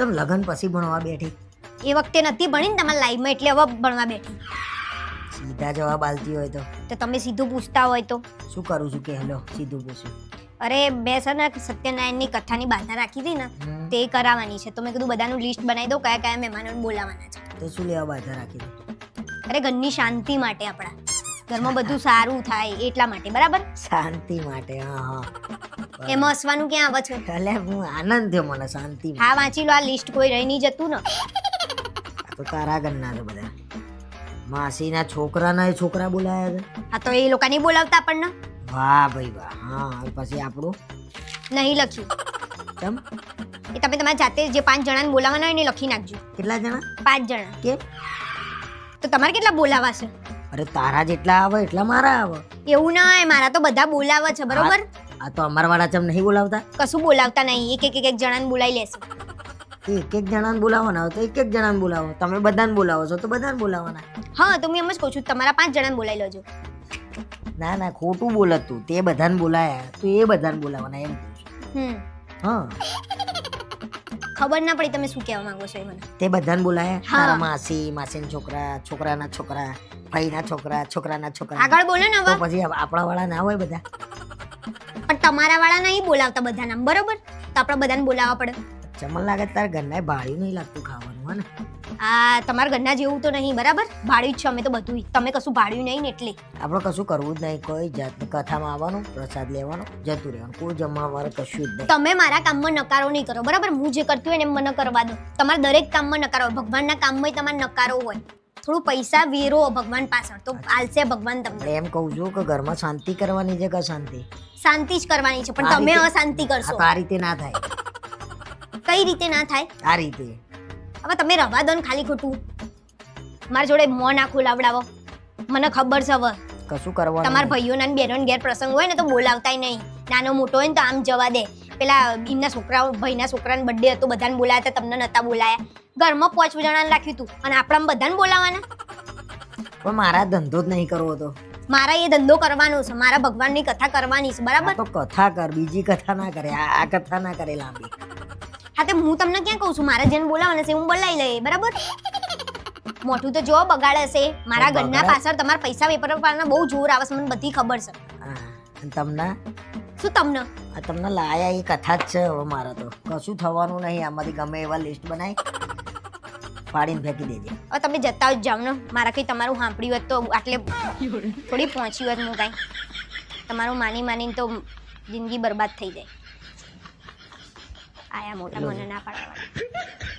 ચમ લગન પછી ભણવા બેઠી? એ વખતે નથી ભણી ને તમારા લાઈફમાં એટલે હવે ભણવા બેઠી. સીધા જવાબ આલતી હોય તો. તો તમે સીધું પૂછતા હોય તો? શું કરું છું કે હેલો સીધું પૂછું. અરે બે છે ને સત્યનારાયણની કથાની બાધા રાખી હતી ને તે કરાવવાની છે. તો મેં કીધું બધાનું લિસ્ટ બનાવી દો કયા કયા મહેમાનોને બોલાવવાના છે. તો શું લેવા બાધા રાખી દઉં અરે ઘરની શાંતિ માટે આપણા. ઘરમાં બધું સારું થાય એટલા માટે બરાબર? શાંતિ માટે હા હા. એમાં હસવાનું ક્યાં આવે છે? એટલે હું આનંદ થયો મને શાંતિ હા વાંચી લો આ લિસ્ટ કોઈ રહી નહીં જતું ને. તો તારા ગન્ના છે બધા. માસીના છોકરાના એ છોકરા બોલાયા છે. આ તો એ લોકો નહીં બોલાવતા આપણને? વાહ ભાઈ વાહ. હા પછી આપણું? નહીં લખ્યું. કેમ? એ તમે તમારા જાતે જે પાંચ જણાને બોલાવવાના હોય ને લખી નાખજો. કેટલા જણા? પાંચ જણા. કેમ? તો તમારે કેટલા બોલાવા છે? અરે તારા જેટલા આવે એટલા મારા આવે. એવું ના હોય મારા તો બધા બોલાવા છે બરોબર? આ તો અમારા વાળા ચમ નહીં બોલાવતા. કશું બોલાવતા નહીં. એક એક એક એક જણાને બોલાવી લેશે. એક એક જણાને બોલાવવાના હોય તો એક એક જણાને બોલાવો. તમે બધાને બોલાવો છો તો બધાને બોલાવવાના. હા તો હું એમ જ કહું છું તમારા પાંચ જણાને બોલાવી લેજો. ના ના ખોટું બોલત તું. તે બધાને બોલાયા. તો એ બધાને બોલાવવાના એમ હમ. હા. ખબર ના પડી તમે શું કહેવા માંગો છો એ મને. તે બધાને બોલાયા. તારા માસી માસીના છોકરા છોકરાના છોકરા ભાઈના છોકરા છોકરાના છોકરા. આગળ બોલો ને હવે. પછી આપણા વાળા ના હોય બધા. પણ તમારા વાળા નહીં બોલાવતા બધા નામ બરોબર? તો આપણે બધાને બોલાવવા પડે. ચમન લાગે તારા ઘરના ભાડ્યું નહીં લાગતું ખાવાનું હે ને? આ તમારા ઘરના જેવું તો નહીં બરાબર? ભાડ્યું જ છે અમે તો બધું તમે કશું ભાડ્યું નહીં ને એટલે. આપણે કશું કરવું જ નહીં કોઈ જાત કથામાં આવવાનું પ્રસાદ લેવાનો જતું રહેવાનું કોઈ જમવા વાળું કશું જ નહીં. તમે મારા કામમાં નકારો નહીં કરો બરાબર? હું જે કરતી હોય ને એમ મને કરવા દો. તમારા દરેક કામમાં નકારો ભગવાનના કામમાં તમારે નકારો હોય. થોડું પૈસા વેરો ભગવાન પાછળ. તો આલશે ભગવાન તમને. એમ કહું છું કે ઘરમાં શાંતિ કરવાની છે કે શાંતિ શાંતિ જ કરવાની છે પણ આ તમે રીતે- અશાંતિ આ કરશો. તો આ રીતે ના થાય. કઈ રીતે ના થાય? આ રીતે. હવે તમે રવા દો ને ખાલી ખોટું. મારા જોડે મોં ના ખોલાવડાવો મને ખબર છે હવે. કશું કરવાનું તમારા નહીં. ભાઈઓના ને બહેનોના ઘેર પ્રસંગ હોય ને તો બોલાવતાય નહીં. નાનો મોટો હોય ને તો આમ જવા દે. પેલા એમના છોકરાઓ ભાઈના છોકરાને બર્થડે હતો બધાને બોલાયા હતા તમને નતા બોલાયા. ઘરમાં પાંચ જણાને રાખ્યું હતું અને આપણા બધાને બોલાવાના? પણ મારા ધંધો જ નહીં કરવો હતો મારા એ ધંધો કરવાનો છે મારા ભગવાનની કથા કરવાની છે બરાબર? તો કથા કર બીજી કથા ના કરે આ કથા ના કરે લાંબી. હા તે હું તમને ક્યાં કહું છું મારે જેને બોલાવવાના છે હું બોલાવી લઈએ બરાબર? મોટું તો જો બગાડે છે મારા ઘરના પાછળ તમારા પૈસા વેપાર બહુ જોર આવે છે મને બધી ખબર છે. અને તમને? શું તમને? આ તમને લાયા એ કથા જ છે હવે મારે તો. કશું થવાનું નહીં આમાંથી ગમે એવા લિસ્ટ બનાવી ફાડીને ફેંકી દેજે. હવે તમે જતા જ જાઓ ને. મારા કઈ તમારું સાંભળ્યું હોત તો આટલે થોડી પહોંચી હોત હું કાંઈ. તમારું માની માનીને તો જિંદગી બરબાદ થઈ જાય. આયા મોટા મને ના પાડવા